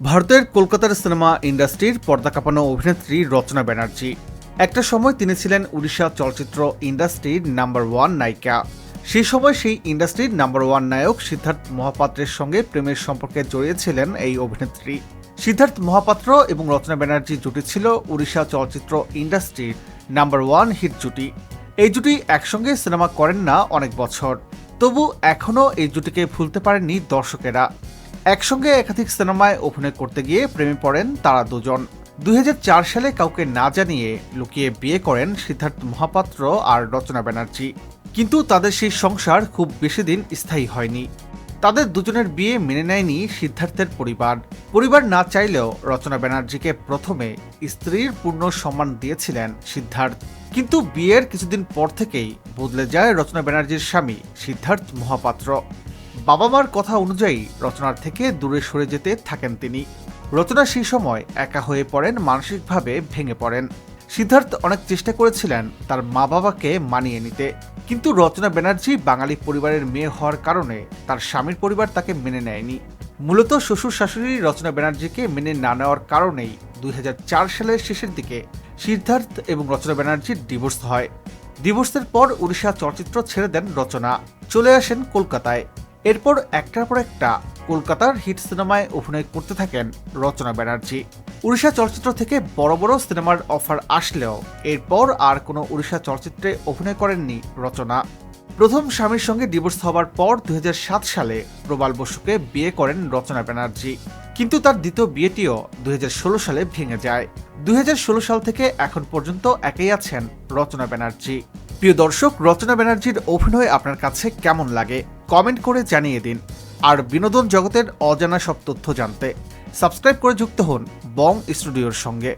ভারতের কলকাতার সিনেমা ইন্ডাস্ট্রির পর্দা কাঁপানো অভিনেত্রী রচনা ব্যানার্জি। একটা সময় তিনি ছিলেন উড়িষ্যা চলচ্চিত্র ইন্ডাস্ট্রির নাম্বার ওয়ান নায়িকা। সেই সময় সেই ইন্ডাস্ট্রির নাম্বার ওয়ান নায়ক সিদ্ধার্থ মহাপাত্রের সঙ্গে প্রেমের সম্পর্কে জড়িয়েছিলেন এই অভিনেত্রী। সিদ্ধার্থ মহাপাত্র এবং রচনা ব্যানার্জি জুটি ছিল উড়িষ্যা চলচ্চিত্র ইন্ডাস্ট্রির নাম্বার ওয়ান হিট জুটি। এই জুটি একসঙ্গে সিনেমা করেন না অনেক বছর। তবু এখনও এই জুটিকে ভুলতে পারেননি দর্শকেরা। একসঙ্গে একাধিক সিনেমায় অভিনয় করতে গিয়ে প্রেমে পড়েন তারা দুজন। দুই হাজার চার সালে কাউকে না জানিয়ে লুকিয়ে বিয়ে করেন সিদ্ধার্থ মহাপাত্র আর রচনা ব্যানার্জি। কিন্তু তাদের সেই সংসার খুব বেশি দিন স্থায়ী হয়নি। তাদের দুজনের বিয়ে মেনে নেয়নি সিদ্ধার্থের পরিবার। পরিবার না চাইলেও রচনা ব্যানার্জিকে প্রথমে স্ত্রীর পূর্ণ সম্মান দিয়েছিলেন সিদ্ধার্থ। কিন্তু বিয়ের কিছুদিন পর থেকেই বদলে যায় রচনা ব্যানার্জির স্বামী সিদ্ধার্থ মহাপাত্র। বাবা মার কথা অনুযায়ী রচনার থেকে দূরে সরে যেতে থাকেন তিনি। রচনা সেই সময় একা হয়ে পড়েন, মানসিকভাবে ভেঙে পড়েন। সিদ্ধার্থ অনেক চেষ্টা করেছিলেন তার মা বাবাকে মানিয়ে নিতে। কিন্তু রচনা ব্যানার্জি বাঙালি পরিবারের মেয়ে হওয়ার কারণে তার স্বামীর পরিবার তাকে মেনে নেয়নি। মূলত শ্বশুর শাশুড়ি রচনা ব্যানার্জিকে মেনে না নেওয়ার কারণেই দুই হাজার চার সালের শেষের দিকে সিদ্ধার্থ এবং রচনা ব্যানার্জির ডিভোর্স হয়। ডিভোর্সের পর উড়িষ্যা চলচ্চিত্র ছেড়ে দেন রচনা। চলে আসেন কলকাতায়। এরপর একটার পর একটা কলকাতার হিট সিনেমায় অভিনয় করতে থাকেন রচনা ব্যানার্জি। উড়িষ্যা চলচ্চিত্র থেকে বড় বড় সিনেমার অফার আসলেও এরপর আর কোনো উড়িষ্যা চলচ্চিত্রে অভিনয় করেননি রচনা। প্রথম স্বামীর সঙ্গে ডিভোর্স হওয়ার পর দু হাজার সাত সালে প্রবাল বসুকে বিয়ে করেন রচনা ব্যানার্জি। কিন্তু তার দ্বিতীয় বিয়েটিও দুই হাজার ষোলো সালে ভেঙে যায়। দুই হাজার ষোলো সাল থেকে এখন পর্যন্ত একাই আছেন রচনা ব্যানার্জি। প্রিয় দর্শক, রচনা ব্যানার্জির অভিনয় আপনার কাছে কেমন লাগে? কমেন্ট করে জানিয়ে দিন। আর বিনোদন জগতের অজানা সব তথ্য জানতে সাবস্ক্রাইব করে যুক্ত হন বং স্টুডিওর সঙ্গে।